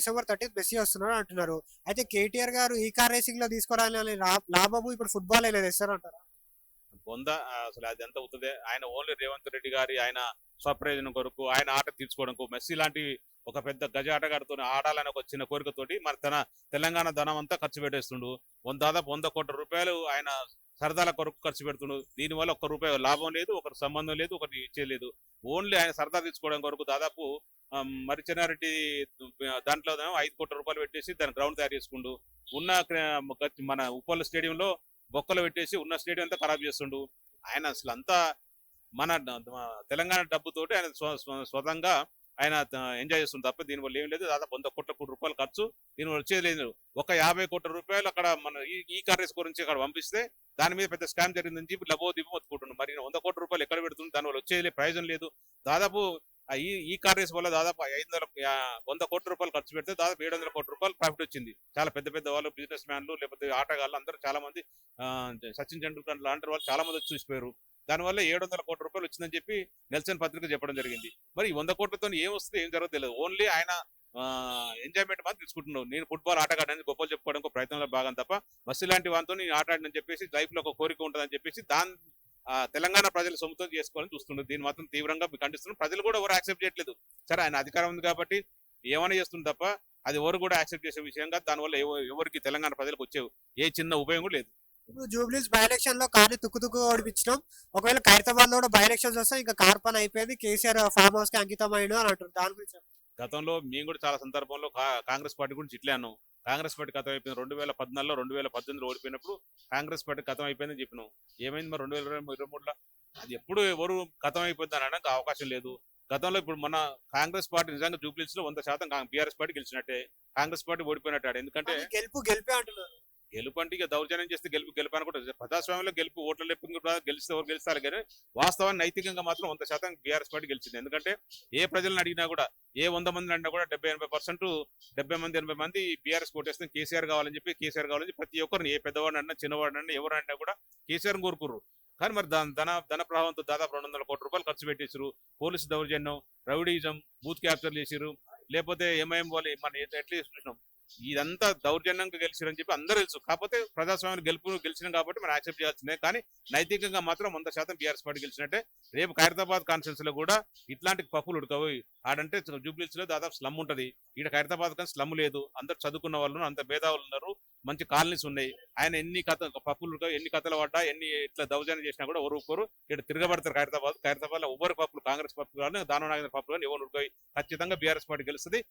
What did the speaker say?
December thirteenth messy వస్తున్నాడు అంటున్నారు. అయితే కేటీఆర్ గారు ఈ కార్ రేసింగ్లో తీసుకురావాలని లాభము ఇప్పుడు ఫుట్బాల్ అయినా తెస్తారంటారా బొంద అసలు అది ఎంత అవుతుంది? ఆయన ఓన్లీ రేవంత్ రెడ్డి గారి ఆయన స్వప్రయోజనం కొరకు ఆయన ఆట తీర్చుకోవడం మెస్సీ లాంటి ఒక పెద్ద గజ ఆటగాడితో ఆడాలని ఒక చిన్న కోరికతోటి మరి తన తెలంగాణ ధనం అంతా ఖర్చు పెట్టేస్తుండు. వంద దాదాపు వంద కోట్ల రూపాయలు ఆయన సరదాల కొరకు ఖర్చు పెడుతుండు. దీనివల్ల ఒక్క రూపాయి లాభం లేదు ఒకరి సంబంధం లేదు ఒకటి ఇచ్చేయలేదు ఓన్లీ ఆయన సరదా తీసుకోవడం కొరకు దాదాపు మరి చెన్నారెడ్డి దాంట్లో ఐదు కోట్ల రూపాయలు పెట్టేసి దాని గ్రౌండ్ తయారు చేసుకుండు. ఉన్న మన ఉప్పల్ స్టేడియంలో బొక్కలు పెట్టేసి ఉన్న స్టేడియం అంతా ఖరాబ్ చేస్తుండు. ఆయన అసలు అంతా మన తెలంగాణ డబ్బుతోటి ఆయన స్వతంగా ఆయన ఎంజాయ్ చేస్తుంది తప్ప దీనివల్ల ఏం లేదు. దాదాపు వంద కోట్ల కోట్ల రూపాయలు ఖర్చు. దీనివల్ల వచ్చేది లేదు. ఒక యాభై కోట్ల రూపాయలు అక్కడ మన ఈ ఈ గురించి అక్కడ పంపిస్తే దాని మీద పెద్ద స్కామ్ జరిగిందని చెప్పి లబో దిబో మరి వంద కోట్ల రూపాయలు ఎక్కడ పెడుతుంది దానివల్ల వచ్చేది ప్రయోజనం లేదు. దాదాపు ఈ ఈ కార్ వల్ల దాదాపు ఐదు వందల వంద కోట్ల రూపాయలు ఖర్చు పెడితే దాదాపు ఏడు వందల కోట్ల రూపాయలు ప్రాఫిట్ వచ్చింది. చాలా పెద్ద పెద్ద వాళ్ళు బిజినెస్ మ్యాన్లు లేకపోతే ఆటగాళ్ళు అందరూ చాలా మంది సచిన్ టెండూల్కర్ లాంటి వాళ్ళు చాలా మంది వచ్చి చూసిపోయారు. దానివల్ల ఏడు వందల కోట్ల రూపాయలు వచ్చిందని చెప్పి నెల్సన్ పత్రిక చెప్పడం జరిగింది. మరి ఈ వంద కోట్లతో ఏం వస్తుంది ఏం జరగదు తెలియదు. ఓన్లీ ఆయన ఎంజాయ్మెంట్ మాత్రం తీసుకుంటున్నావు నేను ఫుట్బాల్ ఆటగాడని గొప్పలు చెప్పుకోవడానికి ప్రయత్నంలో భాగం తప్ప బస్సు లాంటి వాటితో నేను ఆటాడని చెప్పేసి లైఫ్లో ఒక కోరిక ఉంటుందని చెప్పేసి దాని తెలంగాణ ప్రజలు సొమ్ముతో చేసుకోవాలని చూస్తున్నారు దీన్ని మాత్రం తీవ్రంగా ఖండిస్తున్నారు. ప్రజలు కూడా ఎవరు యాక్సెప్ట్ చేయట్లేదు. సరే ఆయన అధికారం ఉంది కాబట్టి ఏమైనా చేస్తుంది తప్ప అది ఎవరు కూడా యాక్సెప్ట్ చేసే విషయంగా దానివల్ల ఎవరికి తెలంగాణ ప్రజలకు వచ్చే ఏ చిన్న ఉపయోగం కూడా లేదు. ఇప్పుడు జూబ్లీస్ బై ఎలక్షన్లో కార్ని తుక్కు తుక్కు ఓడిపించడం ఒకవేళ ఖైరతాబాద్లో కూడా బై ఎలక్షన్స్ వస్తే ఇంకా కార్ పని అయిపోయింది. కేసీఆర్ ఫామ్ హౌస్కి అంకితం అయ్యాడు అని అంటారు. దాని గురించి గతంలో మేము కూడా చాలా సందర్భంలో కాంగ్రెస్ పార్టీ గురించి చిట్లాను అన్నాం. కాంగ్రెస్ పార్టీ కథం అయిపోయింది. రెండు వేల పద్నాలుగులో రెండు వేల పద్దెనిమిదిలో ఓడిపోయినప్పుడు కాంగ్రెస్ పార్టీ కథం అయిపోయిందని చెప్పినాం. ఏమైంది మరి రెండు వేల ఇరవై ఇరవై మూడులో? అది ఎప్పుడు ఎవరు కథం అయిపోయింది అని అనడానికి అవకాశం లేదు. గతంలో ఇప్పుడు మన కాంగ్రెస్ పార్టీ నిజంగా జూబ్లీస్లో వంద శాతం బీఆర్ఎస్ పార్టీ గెలిచినట్టే. కాంగ్రెస్ పార్టీ ఓడిపోయినట్టు ఎందుకంటే గెలుపు గెలిపే అంటున్నారు. గెలుపు అంటే ఇక దౌర్జన్యం చేస్తే గెలుపు గెలుపు అనుకుంటారు ప్రజాస్వామ్యంలో గెలుపు ఓట్ల లెప్పింగ్ గెలిస్తే ఎవరు గెలుస్తారు కానీ వాస్తవాన్ని నైతికంగా మాత్రం వంద శాతం బీఆర్ఎస్ పార్టీ గెలిచింది. ఎందుకంటే ఏ ప్రజలను అడిగినా కూడా ఏ వంద మందిని అడిగినా కూడా డెబ్బై ఎనభై పర్సెంట్ డెబ్బై మంది ఎనభై మంది బీఆర్ఎస్ కోటేస్తే కేసీఆర్ కావాలని చెప్పి కేసీఆర్ కావాలని ప్రతి ఒక్కరిని ఏ పెద్దవాడిని అన్నా చిన్నవాడిని అన్నా ఎవరు అన్నా కూడా కేసీఆర్ కోరుకుర్రు. కానీ మరి దాని ధన ధన ప్రభావంతో దాదాపు రెండు వందల కోట్ల రూపాయలు ఖర్చు పెట్టేసారు పోలీసు దౌర్జన్యం రౌడీజం బూత్ క్యాప్చర్ చేసిరు లేకపోతే ఎంఐఎం వాళ్ళు మన ఎట్లా చూసినాం? ఇదంతా దౌర్జన్యంగా గెలిచిరని చెప్పి అందరూ తెలుసు. కాకపోతే ప్రజాస్వామ్యం గెలుపు గెలిచినాం కాబట్టి మనం యాక్సెప్ట్ చేయాల్సిందే. కానీ నైతికంగా మాత్రం వంద శాతం బీఆర్ఎస్ పార్టీ గెలిచినట్టే. రేపు ఖైరతాబాద్ కాన్ఫరెన్స్లో కూడా ఇట్లాంటి పప్పులు ఉడకవు. ఆడంటే జూబ్లీస్లో దాదాపు స్లమ్ ఉంటది. ఇక్కడ ఖైరతాబాద్ కానీ స్లమ్ లేదు. అందరు చదువుకున్న వాళ్ళు అంత భేదాలు ఉన్నారు. మంచి కాలనీస్ ఉన్నాయి. ఆయన ఎన్ని కథ పప్పులు ఎన్ని కథలు పడ్డా ఎన్ని ఇట్లా దౌర్జన్యం చేసినా కూడా ఎవరు ఊరుకోరు ఇక్కడ తిరగబడతారు ఖైరతాబాద్. ఖైరతాబాద్లో ఎవరు పప్పులు కాంగ్రెస్ పప్పులు కానీ దానవ నాగేంద్ర పప్పులు కానీ ఎవరు ఉడకవు. ఖచ్చితంగా బీఆర్ఎస్ పార్టీ గెలుస్తుంది.